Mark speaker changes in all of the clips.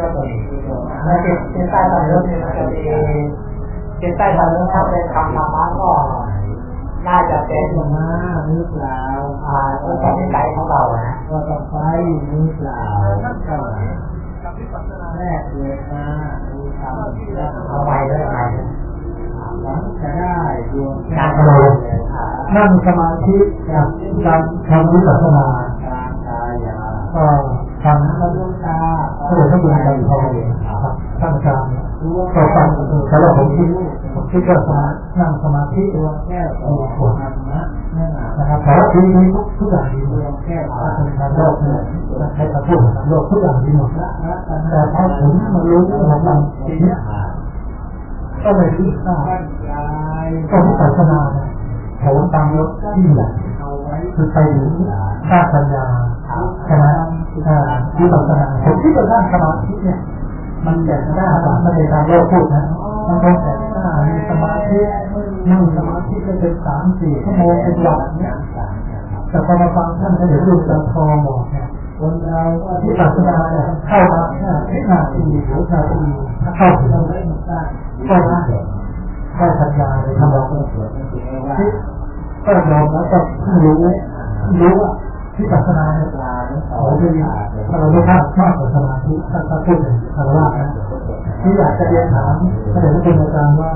Speaker 1: ก็จะมีแล้วจิตจิตใต้สำนึกเนี่ยมันจะมีจิตใต้สำนึกถ้าเป็นคำธรรมะก็น่าจะเป็น
Speaker 2: จะมาหรือเปล่า
Speaker 1: อ่าอุปนิสัยของเรานะ
Speaker 2: ก็ต้อไปหรือเปล่าก็แรกเกิดมาดูธรรม
Speaker 1: เอาไปด้วยไป
Speaker 2: หวังจะได้ดวงแก้
Speaker 1: การ
Speaker 2: ว
Speaker 1: กระโดด
Speaker 3: นั่งสมาธิกับการทำวิปัสสนา
Speaker 2: การกายา
Speaker 3: ก็ทำ
Speaker 2: พ ระลูกตา
Speaker 3: พระเดชพระคุณกันทองครับท่านอาจารย์ก็ฟังแต่ว่าผมคิดผมคิดว่าสมานั่งสมาธิ
Speaker 2: ดวงแก้วของธรรมะนั่น
Speaker 3: นะครับแต่ว่าทีนี้ทุกทุกอย่างดี
Speaker 2: ด
Speaker 3: หม
Speaker 2: ว
Speaker 3: ด
Speaker 2: งแก้ว
Speaker 3: ถ้าเป็นทางโลกเนี่ยใช้คำพูดทางโลกทุกอย่างดีหมด
Speaker 2: พระรัตน
Speaker 3: แต่พอผมมารู้ว่าทำทีนี้ก็เลยคิดว่า
Speaker 2: บรรยาย
Speaker 3: ก็วิปัสสนาเนี่ยผมตามรถที่แหละ
Speaker 2: เอาไว้
Speaker 3: คือไปถึงชาติปัญญาใช่ไหม อ่าวิปัสสนาผมคิดว่าด้านสมาธิเนี่ย มันแก่หน้าตามไม่ได้ตามโลกพูดนะมันเป็นแก่หน้ามีสมาธินั่งสมาธิก็เป็นสามสี่ชั่วโมงเป็นหลักเนี่ยแต่พอมาฟังท่านพระเดชพระคุณจันทองบอกเนี่ย
Speaker 2: คนเราที่
Speaker 3: ปัสสนาเนี่ยเข้ามาแค่วินาทีหรือนาทีถ้าเข้าถึง
Speaker 2: เราไม่มาสร้าง
Speaker 3: ก็ได้ได้ปัญญาเลยทำเรา
Speaker 2: ก็สวดนั่นคือ
Speaker 3: ที่ก็ยอมแล้วก็รู้รู้ว่า วิปัสสนาเนี่ย
Speaker 2: ปลาทั้งสอ
Speaker 3: โอ้
Speaker 2: ง
Speaker 3: ยดีถ้าเราไม่พลาดมากกว่าสมาธิถ้าถ้าพูดถึงคารวะนะที่อยากจะเรียนถามพระเดชพระคุณอาจารย์ว่า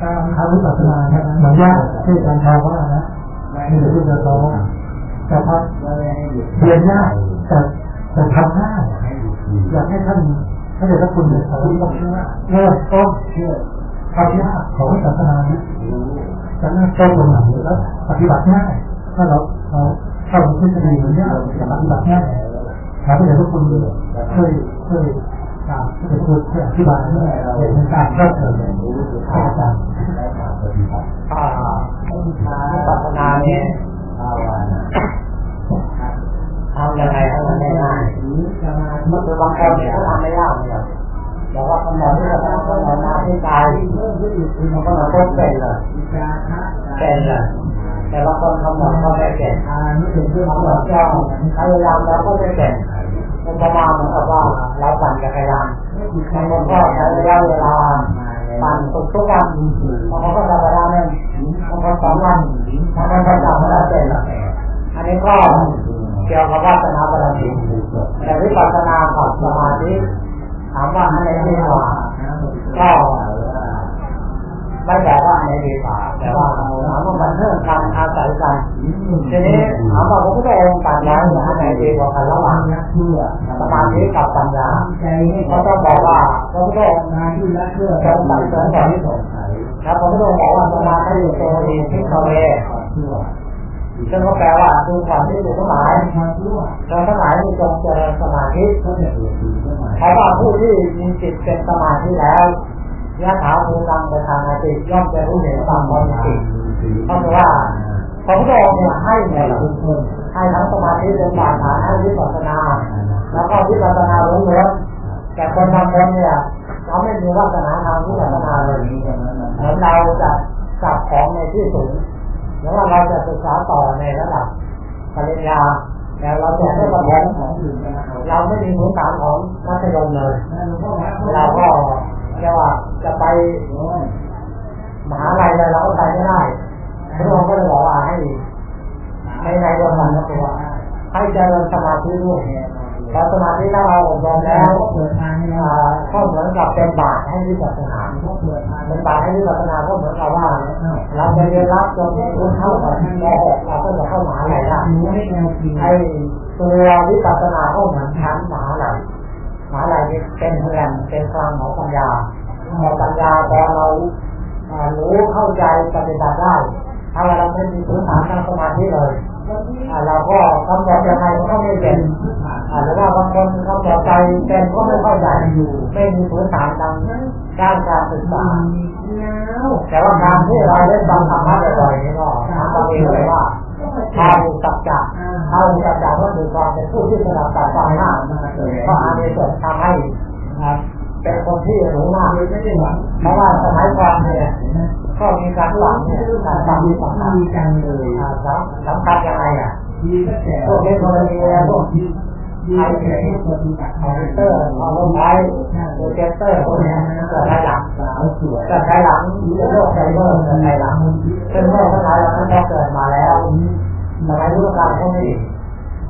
Speaker 2: กา
Speaker 3: รทำวิปัสสนาเนี่ยเหมือนว่าที่อาจารย์ทองว่านะนี่เดี๋ยวที่จะร้องแต่พอ
Speaker 2: ก็เรี
Speaker 3: ยนยากแต่แต่ทำง่ายอยากให้ท่านพระเดชพระคุณเนี่ยสอนต้องเชื่อเริ่มต้น
Speaker 2: เชื่อ
Speaker 3: ความยากของวิปัสสนาเนี้
Speaker 2: รู้
Speaker 3: จะเริ่มต้นตรงไหนแล้วปฏิบัติง่าย ถ้าเราเราเข้าถึงทฤษฎีมันเนี่ยจะปฏิบัติง่ายถามพระเดชพระคุณช่วยช่วยตามพระเดชพระคุณช่วยอธิบายให้ในการเริ่มเติม
Speaker 2: รู้สึก
Speaker 3: ให้าจารย์
Speaker 2: ได้ความปฏิบัติ
Speaker 1: อ่า
Speaker 2: ต้นท้า
Speaker 1: วิปัสสนาเนี่ย
Speaker 2: ภาวนา
Speaker 1: ทำยังไงให้มันได้ง่าย
Speaker 2: หรือสมาธิ
Speaker 1: มันคือบางคนเนี่ยเขาทำไม่ยากเนี่ยบอกว่าคำนวณที่เราทำคำนวณมาที่กาย
Speaker 2: มันก็
Speaker 1: มาต้นเป็นเลยเป็นเลย แต่ละคนคำหนวณก็ไม่เป็น
Speaker 2: ทานนี่เป็นเรื่อง
Speaker 1: คำนวณก็พยายามแล้วก็ไม่เป็นมันประมาณเหมือนกับว่าเราปั่นจักรยานบางคนก็ใช้ระยะเวลาปั่นทุกทุกวันบางคนก็จักรยานหนึ่งบางคนสองวันบางคนก็จับไม่ได้เป็นอันนี้ก็เกี่ยวกับวาสนาบารมีแต่วิปัสสนากับสมาธิถามว่าอันไหนดีกว่าก็ ไม่แต่ว่าอันดีกว่าแต่ว่าถามว่ามันเรื่องการอาศัยกันทีนี้ถามว่าพระพุทธองค์ตรัสแล้วนี่ยอันดีกว่ากันระหว่างนัก
Speaker 2: เพื่อ
Speaker 1: สมาธิกับปัญญาเขาต้องบอกว่าพระพุทธองค์
Speaker 2: งานที่รักเพื่อ
Speaker 1: สงสัยสงสัยแล้วพระพุทธองค์บอกว่าสมาธิอยู่ตัวดีที่เขาเว
Speaker 2: เพื่อ
Speaker 1: ซึ่งก็แปลว่าดูก่อนที่อยู่ทั้งหลาย
Speaker 2: ความรู้
Speaker 1: เราทั้งหลายมีจงเจริญสมาธิ
Speaker 2: เพ
Speaker 1: ราะว่าผู้ที่มีจิตเป็นสมาธิแล้ว ยะถาภูตังไปทางอาจิตย่อมจะรู้เห็นตามความจริงก็คือว่าพระพุทธองค์เนี่ยให้เนี่ยให้ทั้งสมาธิเป็นบาฐานให้วิปัสสนา แล้วก็วิปัสสนาล้วนๆแต่คนบางคนเนี่ยเขาไม่มีวาสนาทางวิปัสสนาเลยเหมือนเราจะจับของในที่สูงหรือว่าเราจะศึกษาต่อในระดับปริญญาแต่เราจะได้ประมง
Speaker 2: ของอื่นกันนะ
Speaker 1: เราไม่มีพื้นฐานของมัธยมเลย
Speaker 2: หลวงพ่อครับ
Speaker 1: เราก็เรียกว่า จะไปมหาลัยอะไรเราก็ไปไม่ได้พระองค์ก็เลยบอกว่าให้ในในเดียวกันก็คือว่าให้เจริญสมาธิด้วยพอสมาธิถ้าเราอบรมแล้ว
Speaker 2: เปิดทางให้เรา
Speaker 1: อ่าก็เหมือนกับเป็นบาตรให้วิปัสสนา
Speaker 2: เปิดทาง
Speaker 1: เป็นบาตรให้วิปัสสนาก็เหมือนกับว่าเราจะเรียนรับจนรู้เท่ากับม .6 เราก็จะเข้ามหาลัยได้
Speaker 2: รู้ให้แนวริง
Speaker 1: ไอ้ตัววิปัสสนาก็เหมือนชั้นมหาลัยมหาลัยเป็นเพื่อนเป็นคลังของปัญญา ปัญญาพอเรารู้เข้าใจปฏิบัติได้ ถ้าเราไม่มีพื้นฐานทางสมาธิเลยเราก็กำหนดยังไงก็ไม่เป็นอ่าหรือว่าบางคนกำหนดใจเป็นก็ไม่เข้าใจอยู่ไม่มีพื้นฐานทางด้านการศึกษา
Speaker 2: แต่
Speaker 1: ว่าการที่เราได้ฟังธรรมะบ่อยๆนี่ก็ถามตัวเองเลยว่าทาวุสัจจะทาวุสัจจะก็คือความเป็นผู้ที่สนับสนุนความหน้าก็อานิสงส์ทำให้ เป็นคนที่รู้มาก
Speaker 2: ไม่ได้หวัง
Speaker 1: เพราะว่าสมัยก่อนเนี่ยก็มีการฝังเนี่ยการฝังที่สำคัญ
Speaker 2: ดีจังเลย
Speaker 1: อ่าสำสำคัญยังไงอะ
Speaker 2: ดีตั้งแต่
Speaker 1: พวกเทคโนโลยีพวก
Speaker 2: ดีแค่ปฏิบัติ
Speaker 1: คอมพิวเตอร์คอมพิวเตอร์โปรเจคเตอร์พวกนี้เกิดภายหลัง
Speaker 2: สาวสวย
Speaker 1: เกิดภายหลังเป็นโรคไซเบอร์เกิดภายหลังเป็นโรคทั้งหลายเหล่านั้นก็เกิดมาแล้วสมัยพุทธกาลก็ไม่ดี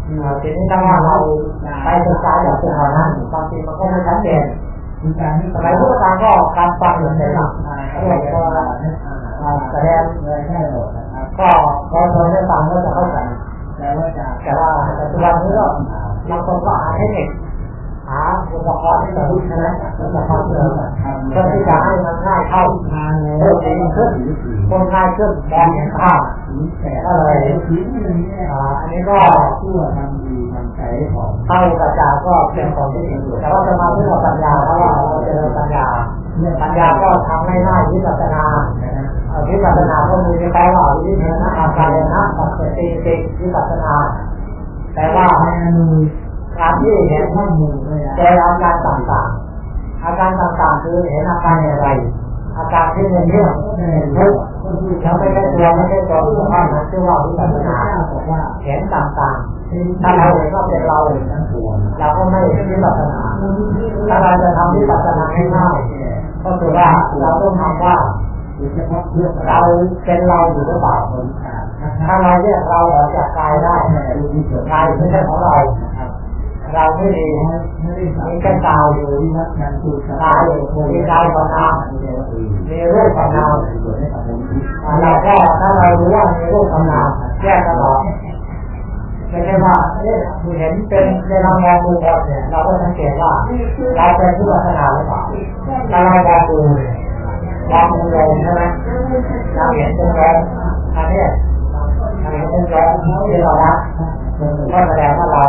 Speaker 1: อ่าทีนี้ถ้าว่าเราไปศึกษาจากสิ่งเหล่านั้นบางทีมันก็ไม่ชัดเจน
Speaker 2: มีการที่
Speaker 1: สมัยพุทธกาลก็การฟังอย่างเป็นหลักเรียกว่าอ่าแสดง
Speaker 2: เลยได้หมดนะครับ
Speaker 1: ก็พอได้ฟังก็จะเข้าใจ
Speaker 2: แต่ว่าจะ
Speaker 1: แต่ว่าปัจจุบันนี้ก็บางคนก็หาเทคนิคหาอุปกรณ์ที่จะรู้ใช่ไหมอุปกรณ์เสริมเพื่อที่จะให้มันง่ายเข้า
Speaker 2: ทานแล้
Speaker 1: เพิ่
Speaker 2: ว
Speaker 1: มดีขึ้นคนง่ายขึ้นมองเห็นภาพ
Speaker 2: สีแสบอะไรสีนี้เนี่ย
Speaker 1: อ่าอันนี้ก็
Speaker 2: ชั่วทำดีทำใจของ
Speaker 1: เข้ากระจาก็เป็นของที่ดีแต่ว่าจะมาเรื่องปัญญาเพราะว่าเราเจอปัญญาปัญญาก็ทำให้ง่ายวิปัสนาเอ่อวิปัสสนาก็มีในแปลว่าวิธีนะอาการนะปัจเจติติวิปัสสนาแต่ว่าการที่เห็น
Speaker 2: ข้อมือเลย
Speaker 1: เจออาการต่างๆอาการต่างๆคือเห็นอาการอะไร อาการที่เป็นเรื่อง
Speaker 2: แม่
Speaker 1: ทุกข์
Speaker 2: ก็คือ
Speaker 1: แล้วไม่ใช่ตัวไม่ใช่ตัวสุขภาพนั้นชื่อว่าวิปัสสนา
Speaker 2: บอกว่า
Speaker 1: เห็นต่างๆถ้าเราเห็นว่าเป็นเรา
Speaker 2: ทั้งตัว
Speaker 1: เราก็ไม่วิปัสสนาถ้าเราจะทำวิปัสสนาให้ง่ายก็คือว่าเราต้องทำว่า
Speaker 2: เรา
Speaker 1: เป็นเราอยู่หรือเปล่าถ้าเราเรียกเราออกจากกายได้
Speaker 2: กา
Speaker 1: ยไม่ใช่ของเราเราไม่มี
Speaker 2: ม่ได้สา
Speaker 1: มี
Speaker 2: ม
Speaker 1: แค่กายอยู่กายมีกายกับนามมีรูปกับนาม เราก็ถ้าเรารู้ว่ามีรูปกับนามแกกันออกไม่ใช่ว่าเอ๊ะเห็นเป็นในเรามองดูบอลเนี่ยเราก็สังเกตว่าเราเป็นผู้พัฒนาหรือเปล่าถ้าเรามองดูเนี่ยมองดูลมใช่ไหมเราเห็นเป็นลมอันนี้เราเห็นเป็นลมที่เรารักก็แสดงว่าเรา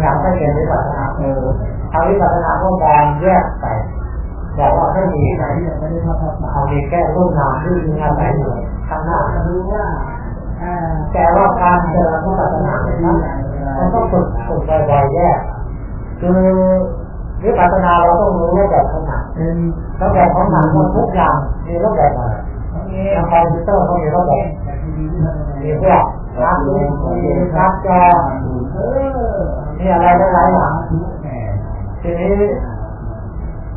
Speaker 1: อยากไม่เป็นวิปัสสนาเออทางวิปัสสนาพวก็มองแยกไป บอกว่าไม่มี
Speaker 2: ไหนเนี่ยไม่ได้ทอดทอดมา
Speaker 1: เอามีแค่รูปนามที่มีอาศัยอยู่ข้างหน้า
Speaker 2: รู้ว่าอ่า
Speaker 1: แต่ว่าการเจริญพุทธศาสนาเนี่ยนะมันต้องฝึกฝึกบ่อยๆแยกคือวิปัสสนาเราต้องรู้รูปแบบข้างหน้า
Speaker 2: เป็น
Speaker 1: รูปแบบของหนังมันทุกอย่างมีรูปแบบอะไรทางคอมพิวเตอร์เขามีรูปแบบมีพวกการ์ดมีการ์ดจอ
Speaker 2: เออ
Speaker 1: มีอะไรหลายๆอย่าง
Speaker 2: ทุก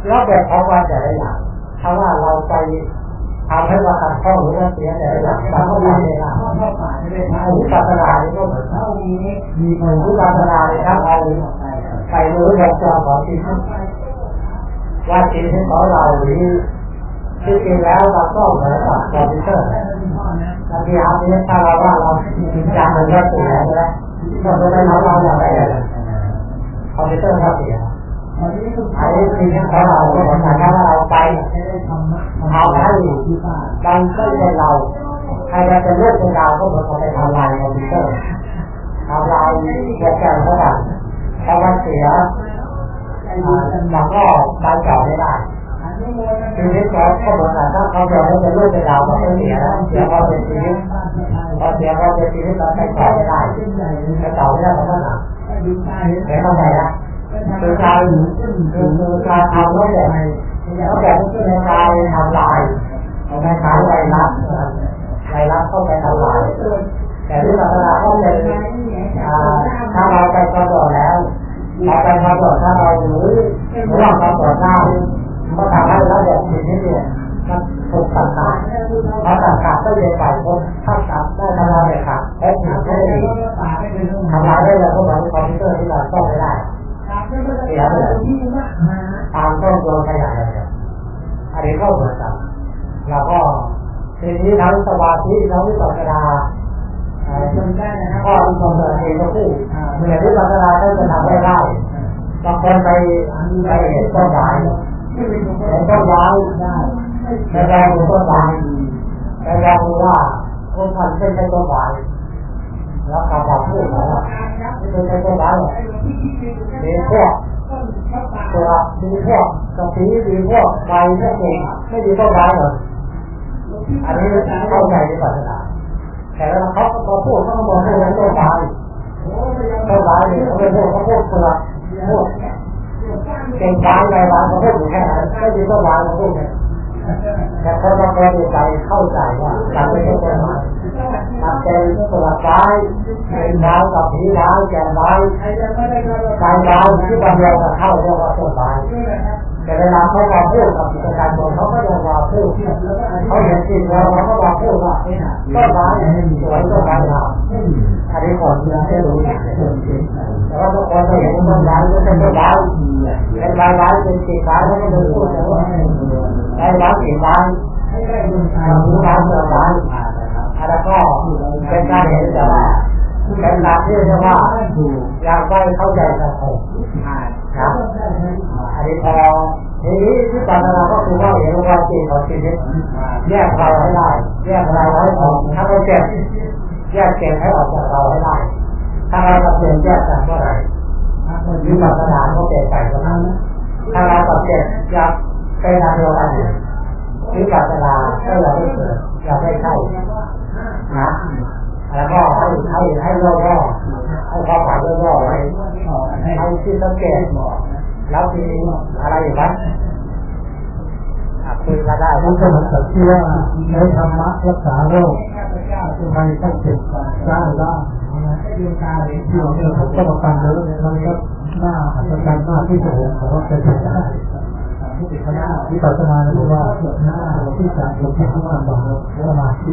Speaker 2: แห่
Speaker 1: ทีนี้รูปแบบของวันแต่ละอย่างถ้าว่าเราไปทำให้ว่าขัดข้องหรือว่าเสียแต่ละอย่างเราก็ทำไม่ได้
Speaker 2: ทอดทอดมาไม่ได้
Speaker 1: ทางวิปัสสนานี่ก็เหมือนกัน
Speaker 2: เท่านี้มี
Speaker 1: วิปัสสนาเนี่ยครับเอาไปรู้วงจรของชีวิตว่าชีวิตของเราหรือที่จริงแล้วเราก็เหมือนกับคอมพิวเตอร์บางทีอาทิตย์ถ้าเราว่าเราจำมันก็เสียใช่ไหมก็จะได้เราเราอย่างไรคอมพิวเตอร์ก็เสีย
Speaker 2: ตอนนี้คุณ
Speaker 1: อันนี้ชีวิตขอเราเหมือนกันถ้าเราไป
Speaker 2: ไม่ได้ทำนะ
Speaker 1: เอาให้
Speaker 2: ที่บ้าน
Speaker 1: เราก็เป็นเราใครจะเป็นเรื่องเป็นราวก็เหมือนกับไปทำลายคอมพิวเตอร์ทำลายโปรแกรมเขาแบบพอมันเสีย
Speaker 2: ไอ้
Speaker 1: อ่า
Speaker 2: ดูกัน
Speaker 1: เรายต่อไม่ได้ชีวิตเขาก็เหมือนกันถ้าเขาจะเป็นลูกเป็นดาวก็ไม่เสียแล้วเสียเขาเป็นชีวิตพอเสียเขาเป็นชีวิตเราไปต่อไม่ได้ไปต่อไม่ได้เพราะว่าหนัก
Speaker 2: ดูตาเห็น
Speaker 1: เห็นเข้าใจนะคื อการคือคือการทำรูปแบบรูปแบบที่ในการทำลายในการไวรัสไวรัสเข้าไปทำลายแต่ที่ศาสนาก็เป็นอ่าถ้าเราไปกำหนดแล้วเราไปกำหนดถ้าเราหรือ ทั้งวิปัสสนา
Speaker 2: จนได้นะค
Speaker 1: ก็
Speaker 2: รับ
Speaker 1: ทำเงินเองก็คู่เหมือนที่พัฒนาได้จะทำได้ได้บางคนไปไปเห็นต้นไม้เห็นต้นไม้
Speaker 2: ได้
Speaker 1: ไปลองดูต้นไม้ไปลองดูว่าต้นพันธุ์เป็นต้นไม้แล้วคำว่าพูดนะว่าไม่เป็นต้นไม้หรอกมีพวกตัวมีพวกกระสีมีพวกใบพวกกิ่งไม่มีต้นไม้หรอกอันนี้เข้าใจในศาสนา แต่เวลาเขาเขาพูดเขาบอกให้เป็นต้นไม้ต้นไม้เนี่ยเขาไม่พูดเขาพูดเลือกพูดเก่งร้ายในร้านเขาพูดอยู่แค่นั้นไม่มีต้นไม้เขาพูดเนี่ยแต่คนบางคนใจเข้าใจว่าการไม่ใช่ต้นไม้มันเป็นเปลือกไม้เป็นร้ายกับผีร้ายแก่ร้าย
Speaker 2: ใครจะไม่ได้ก็
Speaker 1: ใจร้ายที่บางเดียวกับเข้าเรียกว่าต้นร้ายแต่เวลาเขามาพูดกับกิจการชนเขาก็ยังมาพูดเขาเห็นจริงแล้วเขาก็มาพูดว่า สวยต้นร้ายงามอันนี้คนเมืองไม่รู้แต่ว่าทุกคนจะเห็นต้นร้ายก็เป็นร้ายเป็นร้ายร้ายเป็นกิจร้ายเขาก็เลยพูดแต่ว่าร้ายร้ายกิจร้าย
Speaker 2: ให้ได้
Speaker 1: รู้ร้ายเมืองร้ายอันนั้นก็เป็นการเห็นแต่ว่าเป็นการที่เรียกว่าอยากได้เข้าใจกันผมครับอันนี้พอทีนี้ที่ตอนนั้นก็คือว่าเห็นว่าจริงของชีวิตแยกเราให้ได้ แยกเราให้ออกถ้าเราเจ็บแยกเจ็บให้ออกจากเราให้ได้ ถ้าเราตัดเปลี่ยนแยกกันเมื่อไหร่วิปัสสนาก็เปลี่ยนไปเท่านั้นถ้าเราตัดเปลี่ยนอยากเป็นอันเดียวกันยู่วิปัสสนก็อยากให้เกิดอยากให้เข้านะแล้วก็ให้ให้ให้ย่อๆให้ความหมายย่อๆไว้ให้ที่สังเกตแล้วมีอะไรอีกไหมอะ คุยกันได้
Speaker 3: มันก็เหมือนกับที่ว่าใช้ธรรมะรักษาโรคไม่ต้องเจ็บได้ได้ที่เราเนี่ยผมก็มาฟังแล้วมันก็น่าอัศจรรย์มากที่จะเห็นว่าจะเป็นได้วิปัสสนาเนี่ยบอกว่าหน้าที่จะลงที่ข้างล่างบอกสมาธิ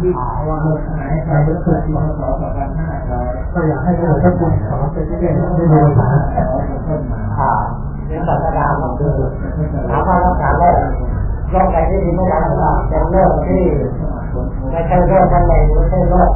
Speaker 2: ที่ว่าไหนใครจะเกิดที่สองสองพันห้าร้อย
Speaker 3: ก็อยากให้เราท่านบุญสอนไปเรื่อยๆไม่ดูปัญหา
Speaker 2: ต้นมา
Speaker 1: อ่าเป็นปัจจัยก็คือถามว่ารักษา โรคอะที่มีไม่การสลับเป็นโรคที่
Speaker 2: ไม่ใช่โรคอะไร
Speaker 1: ไม่ใช่โรค